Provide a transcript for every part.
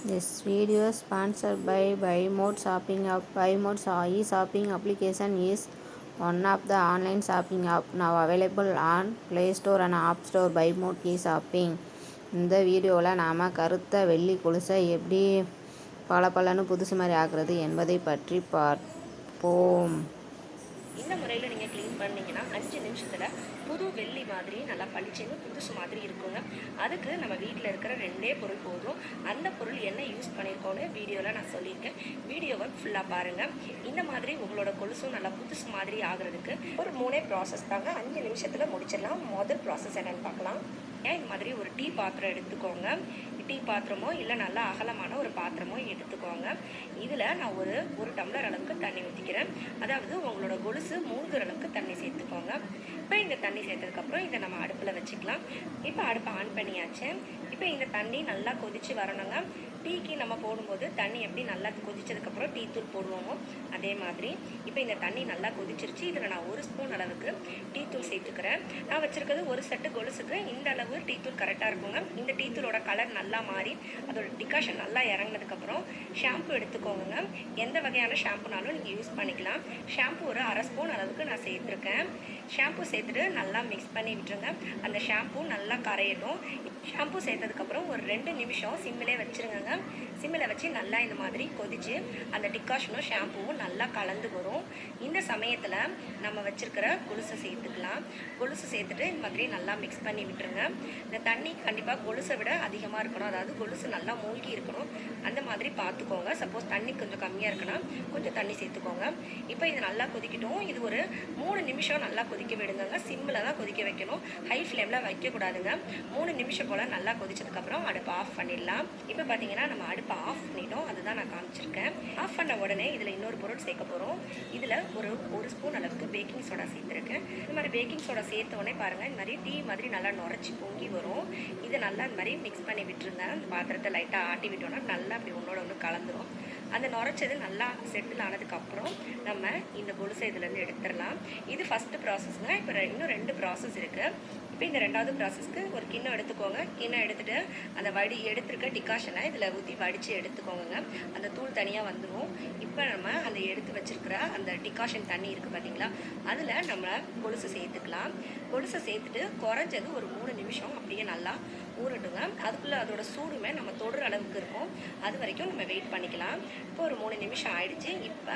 This video is sponsored by Buymode Shopping app. Buymode e-shopping application is one of the online shopping app now available on Play Store and App Store. Buymode e-shopping. இந்த வீடியோவில் நாம் கருத்த வெள்ளி கொலுசை எப்படி பளபளன்னு புதுசு மாதிரி ஆக்குறது என்பதை பற்றி பார்ப்போம் இந்த முறையில் நீங்கள் க்ளீன் பண்ணீங்கன்னா அஞ்சு நிமிஷத்தில் புது வெள்ளி மாதிரி நல்லா பளிச்சுன்னு புதுசு மாதிரி இருக்குங்க. அதுக்கு நம்ம வீட்டில் இருக்கிற ரெண்டே பொருள் போதும். அந்த பொருள் என்ன யூஸ் பண்ணியிருக்கோன்னு வீடியோவில் நான் சொல்லியிருக்கேன். வீடியோவை ஃபுல்லாக பாருங்கள் இந்த மாதிரி உங்களோட கொலுசும் நல்லா புதுசு மாதிரி ஆகிறதுக்கு ஒரு மூணே ப்ராசஸ் தாங்க. அஞ்சு நிமிஷத்தில் முடிச்சிடலாம். முதல் ப்ராசஸ் என்னென்னு பார்க்கலாம். ஏன் இந்த மாதிரி ஒரு டீ பாத்திரம் எடுத்துக்கோங்க. டீ பாத்திரமோ இல்லை நல்லா அகலமான ஒரு பாத்திரமோ எடுத்துக்கோங்க. இதில் நான் ஒரு ஒரு டம்ளர் அளவுக்கு தண்ணி ஊற்றிக்கிறேன் அதாவது உங்களோட கொலுசு மூழ்கிற அளவுக்கு தண்ணி சேர்த்துக்கோங்க. இப்போ இந்த தண்ணி சேர்த்ததுக்கப்புறம் இதை நம்ம அடுப்பில் வச்சுக்கலாம். இப்போ அடுப்பை ஆன் பண்ணியாச்சு. இப்போ இந்த தண்ணி நல்லா கொதித்து வரணுங்க. டீக்கு நம்ம போடும்போது தண்ணி எப்படி நல்லா கொதிச்சதுக்கப்புறம் டீ தூள் போடுவோமோ அதே மாதிரி இப்போ இந்த தண்ணி நல்லா கொதிச்சிருச்சு. இதில் நான் ஒரு ஸ்பூன் அளவுக்கு டீ தூள் சேர்த்துக்கிறேன். நான் வச்சுருக்கிறது ஒரு செட்டு கொலுசுக்கு இந்த அளவு டீ தூள் கரெக்டாக இருக்குங்க. இந்த டீத்தூளோட கலர் நல்லா மாறி அதோட டிகாஷன் நல்லா இறங்கினதுக்கப்புறம் ஷாம்பு எடுத்துக்கோங்க. எந்த வகையான ஷாம்புனாலும் நீங்கள் யூஸ் பண்ணிக்கலாம். ஷாம்பு ஒரு அரை ஸ்பூன் அளவுக்கு நான் சேர்த்துருக்கேன். ஷாம்பு சேர்த்துட்டு நல்லா மிக்ஸ் பண்ணி விட்டுருங்க. அந்த ஷாம்பு நல்லா கரையட்டும். ஷாம்பு சேர்த்ததுக்கப்புறம் ஒரு ரெண்டு நிமிஷம் சிம்மிலே வச்சுருங்க சிம்மில் வச்சு நல்லா இந்த மாதிரி கொதித்து அந்த டிகாஷனும் ஷாம்புவும் நல்லா கலந்து வரும். இந்த சமயத்தில் நம்ம வச்சுருக்கிற கொலுசை சேர்த்துக்கலாம். கொலுசு சேர்த்துட்டு இந்த மாதிரி நல்லா மிக்ஸ் பண்ணி விட்டுருங்க. இந்த தண்ணி கண்டிப்பாக கொலுசை விட அதிகமாக இருக்கணும். அதாவது கொலுசு நல்லா மூழ்கி இருக்கணும். அந்த மாதிரி பார்த்துக்கோங்க சப்போஸ் தண்ணி கொஞ்சம் கம்மியாக இருக்குன்னா கொஞ்சம் தண்ணி சேர்த்துக்கோங்க. இப்போ இது நல்லா கொதிக்கட்டும். இது ஒரு மூணு நிமிஷம் நல்லா கொதிக்க விடுங்க சிம்மில் தான் கொதிக்க வைக்கணும். ஹை ஃப்ளேமில் வைக்கக்கூடாதுங்க. மூணு நிமிஷம் போல் நல்லா கொதிச்சதுக்கப்புறம் அடுப்பு ஆஃப் பண்ணிடலாம். இப்போ பார்த்தீங்கன்னா நம்ம அடுப்பு இப்போ ஆஃப் பண்ணிட்டோம். அதுதான் நான் காமிச்சிருக்கேன். ஆஃப் பண்ண உடனே இதில் இன்னொரு பொருள் சேர்க்க போகிறோம் இதில் ஒரு ஒரு ஸ்பூன் அளவுக்கு பேக்கிங் சோடா சேர்த்துருக்கேன். இந்த மாதிரி பேக்கிங் சோடா சேர்த்த உடனே பாருங்கள் இந்த மாதிரி டீ மாதிரி நல்லா நுரைச்சி பொங்கி வரும். இதை நல்லா இந்த மாதிரி மிக்ஸ் பண்ணி விட்டுருங்க அந்த பாத்திரத்தை லைட்டாக ஆட்டி விட்டோன்னா நல்லா அப்படி ஒன்றோட ஒன்று கலந்துரும். அந்த நுரைச்சது நல்லா செட்டில் ஆனதுக்கப்புறம் நம்ம இந்த கொலுசை இதுலேருந்து எடுத்துடலாம். இது ஃபஸ்ட்டு ப்ராசஸ்ங்க இப்போ இன்னும் ரெண்டு ப்ராசஸ் இருக்குது இப்போ இந்த ரெண்டாவது ப்ராசஸ்க்கு ஒரு கிண்ணம் எடுத்துக்கோங்க. கிண்ணம் எடுத்துகிட்டு அந்த வடி எடுத்துருக்க டிகாஷனை இதில் ஊற்றி வடித்து எடுத்துக்கோங்க அந்த தூள் தனியாக வந்துடும் இப்போ நம்ம அந்த எடுத்து வச்சுருக்கிற அந்த டிகாஷன் தண்ணி இருக்குது பார்த்தீங்களா அதில் நம்ம கொலுசு சேர்த்துக்கலாம். கொலுசை சேர்த்துட்டு குறைஞ்சது ஒரு மூணு நிமிஷம் அப்படியே நல்லா ஊறட்டுங்க அதுக்குள்ளே அதோட சூடுமே நம்ம தொடுற அளவுக்கு இருக்கும். அது வரைக்கும் நம்ம வெயிட் பண்ணிக்கலாம். இப்போ ஒரு மூணு நிமிஷம் ஆயிடுச்சு. இப்போ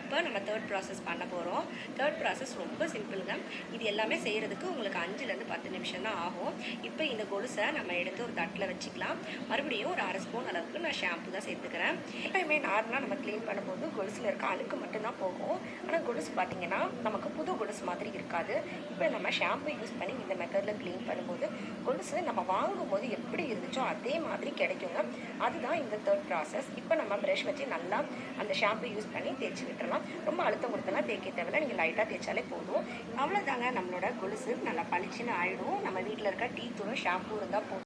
இப்போ நம்ம தேர்ட் ப்ராசஸ் பண்ண போகிறோம் தேர்ட் ப்ராசஸ் ரொம்ப சிம்பிளுங்க இது எல்லாமே செய்கிறதுக்கு உங்களுக்கு அஞ்சுலேருந்து பத்து நிமிஷம் தான் ஆகும். இப்போ இந்த கொலுசை நம்ம எடுத்து ஒரு தட்டில் வச்சுக்கலாம். மறுபடியும் ஒரு அரை ஸ்பூன் அளவுக்கு நான் ஷாம்பு தான் சேர்த்துக்கிறேன். எப்பயுமே நார்மலாக நம்ம க்ளீன் பண்ணும்போது கொலுசில் இருக்க அழுக்கு மட்டும்தான் போகும். ஆனால் கொலுசு பார்த்திங்கன்னா நமக்கு புது கொலுசு மாதிரி இருக்காது. இப்போ நம்ம ஷாம்பு யூஸ் பண்ணி இந்த மெத்தடில் க்ளீன் பண்ணும்போது கொலுசு நம்ம வாங்கும்போது எப்படி இருந்துச்சோ அதே மாதிரி கிடைக்குங்க. அதுதான் இந்த தேர்ட் ப்ராசஸ் இப்போ நம்ம ப்ரஷ் வச்சு நல்லா அந்த ஷாம்பு யூஸ் பண்ணி தேய்ச்சி விட்டுறலாம். ரொம்ப அழுத்தம் கொடுத்தலாம் தேய்க்க தேவையில்ல. நீங்கள் லைட்டாக தேய்ச்சாலே போதும். அவ்வளோதாங்க நம்மளோட கொலுசு நல்லா பளிச்சுன்னு ஆகிடும் நம்ம வீட்டில் இருக்க டீ தூளும் ஷாம்பு இருந்தால் போதும்.